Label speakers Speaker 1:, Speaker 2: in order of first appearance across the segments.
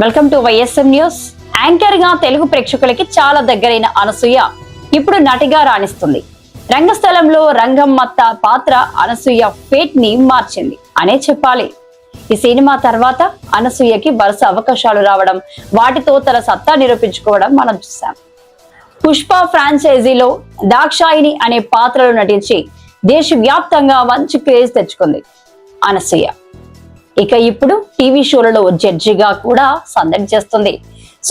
Speaker 1: Welcome to YSM news. యాంకర్గా Telugu ప్రేక్షకులకి చాలా దగ్గరైన అనసూయ ఇప్పుడు నటిగా రాణిస్తుంది. రంగస్థలంలో రంగమ్మత్త పాత్ర అనసూయ ఫేట్ని మార్చింది. అనే చెప్పాలి. ఈ సినిమా తర్వాత అనసూయకి వరుస అవకాశాలు రావడం వాటితో తన సత్తా నిరూపించుకోవడం మనం చూసాం పుష్ప ఫ్రాంచైజీలో దాక్షాయిని అనే పాత్రలో నటించి దేశవ్యాప్తంగా మంచి క్రేజ్ తెచ్చుకుంది అనసూయ. ఇక ఇప్పుడు టీవీ షోలలో జడ్జిగా కూడా సందడి చేస్తుంది.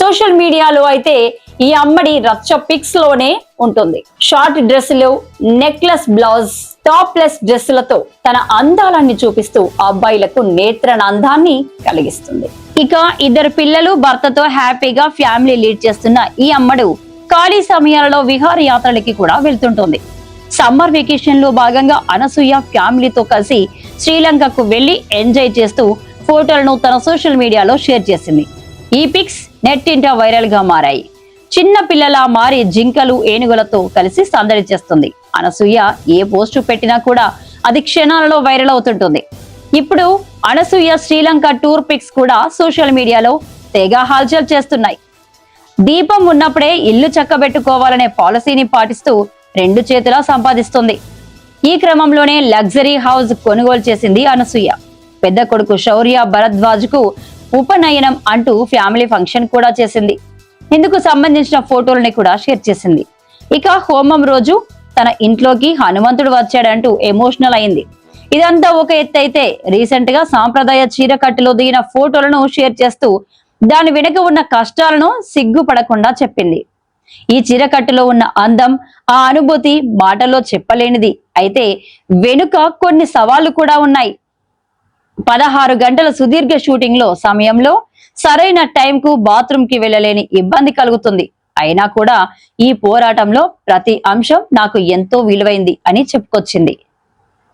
Speaker 1: సోషల్ మీడియాలో అయితే ఈ అమ్మడి రచ్చ పిక్స్లోనే ఉంటుంది. షార్ట్ డ్రెస్సులు నెక్లెస్ బ్లౌజ్ టాప్లెస్ డ్రెస్సులతో తన అందాలన్నీ చూపిస్తూ అబ్బాయిలకు నేత్రనందాన్ని కలిగిస్తుంది. ఇక ఇద్దరు పిల్లలు భర్తతో హ్యాపీగా ఫ్యామిలీ లీడ్ చేస్తున్న ఈ అమ్మడు ఖాళీ సమయాలలో విహారయాత్రలకి కూడా వెళ్తుంటుంది. సమ్మర్ వెకేషన్లో భాగంగా అనసూయ ఫ్యామిలీతో కలిసి శ్రీలంకకు వెళ్ళి ఎంజాయ్ చేస్తూ ఫోటోలను తన సోషల్ మీడియాలో షేర్ చేసింది. ఈ పిక్స్ నెట్టింట వైరల్గా మారాయి. చిన్న పిల్లల మారి జింకలు ఏనుగులతో కలిసి సందడి చేస్తుంది. అనసూయ ఏ పోస్టు పెట్టినా కూడా అది క్షణాలలో వైరల్ అవుతుంటుంది. ఇప్పుడు అనసూయ శ్రీలంక టూర్ పిక్స్ కూడా సోషల్ మీడియాలో తెగ హాల్చల్ చేస్తున్నాయి. దీపం ఉన్నప్పుడే ఇల్లు చక్కబెట్టుకోవాలనే పాలసీని పాటిస్తూ రెండు చేతులా సంపాదిస్తుంది. ఈ క్రమంలోనే లగ్జరీ హౌస్ కొనుగోలు చేసింది అనసూయ. పెద్ద కొడుకు శౌర్య భరద్వాజ్కు ఉపనయనం అంటూ ఫ్యామిలీ ఫంక్షన్ కూడా చేసింది. ఇందుకు సంబంధించిన ఫోటోలని కూడా షేర్ చేసింది. ఇక హోమం రోజు తన ఇంట్లోకి హనుమంతుడు వచ్చాడంటూ ఎమోషనల్ అయింది. ఇదంతా ఒక ఎత్తు అయితే రీసెంట్గా సాంప్రదాయ చీరకట్టులో దిగిన ఫోటోలను షేర్ చేస్తూ దాని వెనుక ఉన్న కష్టాలను సిగ్గుపడకుండా చెప్పింది. ఈ చీరకట్టులో ఉన్న అందం ఆ అనుభూతి మాటలో చెప్పలేనిది. అయితే వెనుక కొన్ని సవాళ్ళు కూడా ఉన్నాయి. పదహారు గంటల సుదీర్ఘ షూటింగ్లో సమయంలో సరైన టైంకు బాత్రూమ్కి వెళ్ళలేని ఇబ్బంది కలుగుతుంది. అయినా కూడా ఈ పోరాటంలో ప్రతి అంశం నాకు ఎంతో విలువైంది అని చెప్పుకొచ్చింది.